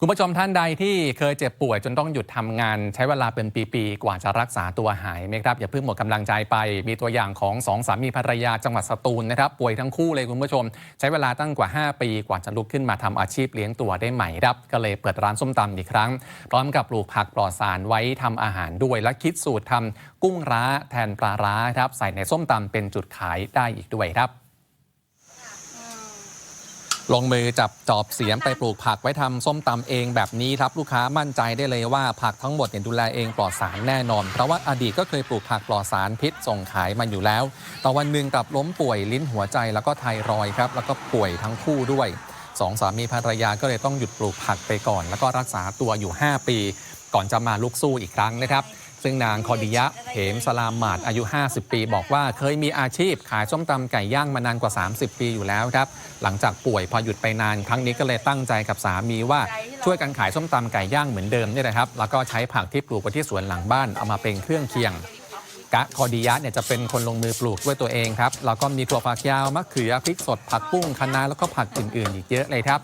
คุณผู้ชมท่านใดที่เคยเจ็บป่วยจนต้องหยุดทำงาน ใช้เวลาเป็นปีๆกว่าจะรักษาตัวหายไหมครับ อย่าเพิ่งหมดกำลังใจไป มีตัวอย่างของสองสามีภรรยาจังหวัดสตูลนะครับ ป่วยทั้งคู่เลยคุณผู้ชม ใช้เวลาตั้งกว่า 5 ปีกว่าจะลุกขึ้นมาทำอาชีพเลี้ยงตัวได้ใหม่ครับ ก็เลยเปิดร้านส้มตำอีกครั้ง พร้อมกับปลูกผักปลอดสารไว้ทำอาหารด้วย และคิดสูตรทำกุ้งร้าแทนปลาร้าครับใส่ในส้มตำเป็นจุดขายได้อีกด้วยครับ ลงมือจับจอบเสียมไปปลูกผักไว้ทำส้มตำเองแบบนี้ครับลูกค้ามั่นใจได้เลยว่าผักทั้งหมดเนี่ยดูแลเองปลอดสารแน่นอน เพราะว่าอดีตก็เคยปลูกผักปลอดสารพิษส่งขายมาอยู่แล้ว แต่วันหนึ่งกลับล้มป่วยลิ้นหัวใจแล้วก็ไทรอยด์ครับ แล้วก็ป่วยทั้งคู่ด้วยสองสามีภรรยาก็เลยต้องหยุดปลูกผักไปก่อน แล้วก็รักษาตัวอยู่ 5 ปี ก่อนจะมาลุกสู้อีกครั้งนะครับ ซึ่งนางคอดิยะเหมสลามหมาดอายุ 50 ปี บอกว่าเคยมีอาชีพขายส้มตำไก่ย่างมานานกว่า 30 ปีอยู่แล้วครับ หลังจากป่วยพอหยุดไปนานครั้งนี้ก็เลยตั้งใจกับสามีว่าช่วยกันขายส้มตำไก่ย่างเหมือนเดิมนี่ยนะครับ แล้วก็ใช้ผักที่ปลูกไว้ที่สวนหลังบ้านเอามาเป็นเครื่องเคียงกะคอดิยะเนี่ยจะเป็นคนลงมือปลูกด้วยตัวเองครับแล้วก็มีถั่วฝักยาวมะเขือพริกสดผักบุ้งคะน้าแล้วก็ผักอื่นๆ อีกเยอะเลยครับ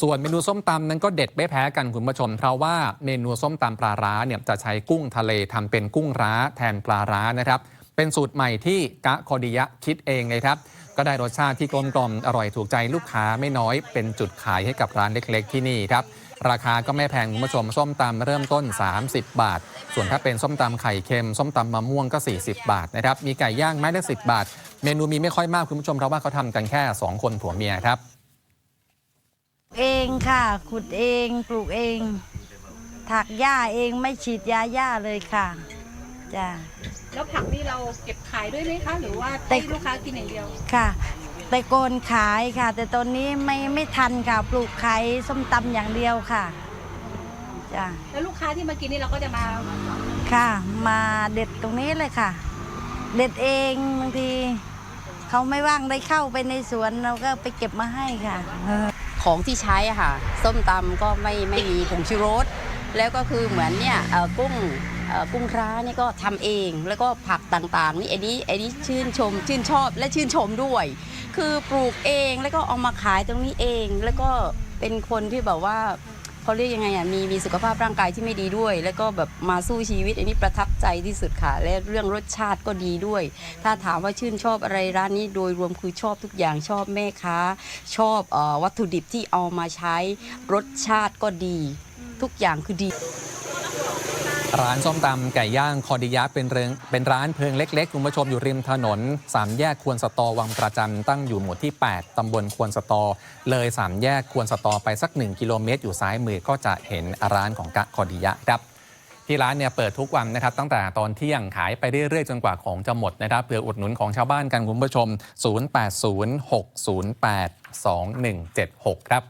ส่วนเมนูส้มตำนั้นก็เด็ดไม่แพ้กันคุณผู้ชม เพราะว่าเมนูส้มตำปลาร้าเนี่ยจะใช้กุ้งทะเลทำเป็นกุ้งร้าแทนปลาร้านะครับ เป็นสูตรใหม่ที่กะคอดิยะคิดเองเลยครับ ก็ได้รสชาติที่กลมกล่อมอร่อยถูกใจลูกค้าไม่น้อย เป็นจุดขายให้กับร้านเล็ก ๆ ที่นี่ครับราคาก็ไม่แพงคุณผู้ชมส้มตำเริ่มต้น 30 บาท ส่วนถ้าเป็นส้มตำไข่เค็ม ส้มตำมะม่วงก็ 40 บาทนะครับมีไก่ย่างไม้ละ10 บาท เมนูมีไม่ค่อยมากคุณผู้ชมเพราะว่าเขาทำกันแค่ 2 คนผัวเมียครับ เองค่ะ ขุดเองปลูกเองถักหญ้าเองไม่ฉีดยาหญ้าเลยค่ะจ้ะแล้วผักนี่เราเก็บขายด้วยไหมคะ หรือว่าแต่ให้ลูกค้ากินอย่างเดียวค่ะ แต่โกนขายค่ะ แต่ตอนนี้ไม่ไม่ทันค่ะ ปลูกขายส้มตำอย่างเดียวค่ะจ้ะแล้วลูกค้าที่มากินนี่เราก็จะมาค่ะ มาเด็ดตรงนี้เลยค่ะ เด็ดเองบางทีเขาไม่ว่างได้เข้าไปในสวนเราก็ไปเก็บมาให้ค่ะเออ ของที่ใช้อะค่ะ ส้มตำก็ไม่ไม่มีผงชูรสแล้วก็คือเหมือนเนี่ยกุ้งกุ้งคร้านี่ก็ทำเอง แล้วก็ผักต่างๆนี่ไอ้นี้ไอ้นี้ชื่นชม ชื่นชอบและชื่นชมด้วย คือปลูกเองแล้วก็เอามาขายตรงนี้เอง แล้วก็เป็นคนที่แบบว่า เขาเรียกยังไงอะมีมีสุขภาพร่างกายที่ไม่ดีด้วย แล้วก็แบบมาสู้ชีวิต อันนี้ประทับใจที่สุดค่ะ และเรื่องรสชาติก็ดีด้วย ถ้าถามว่าชื่นชอบอะไรร้านนี้โดยรวมคือชอบทุกอย่างชอบแม่ค้า ชอบออวัตถุดิบที่เอามาใช้รสชาติก็ดี ทุกอย่างคือดี ร้านส้มตำไก่ย่างคอดิยะเป็นเริงเป็นร้านเพิงเล็กๆ คุณผู้ชมอยู่ริมถนนสามแยกควรสตอวังประจันตั้งอยู่หมู่ที่ 8 ตำบลควรสตอ เลยสามแยกควรสตอไปสัก 1 กิโลเมตร อยู่ซ้ายมือก็จะเห็นร้านของกะคอดิยะครับที่ร้านเนี่ยเปิดทุกวันนะครับตั้งแต่ตอนเที่ยงขายไปเรื่อยๆ จนกว่าของจะหมดนะครับเพื่ออุดหนุนของชาวบ้านกันคุณผู้ชม 0806082176 ครับ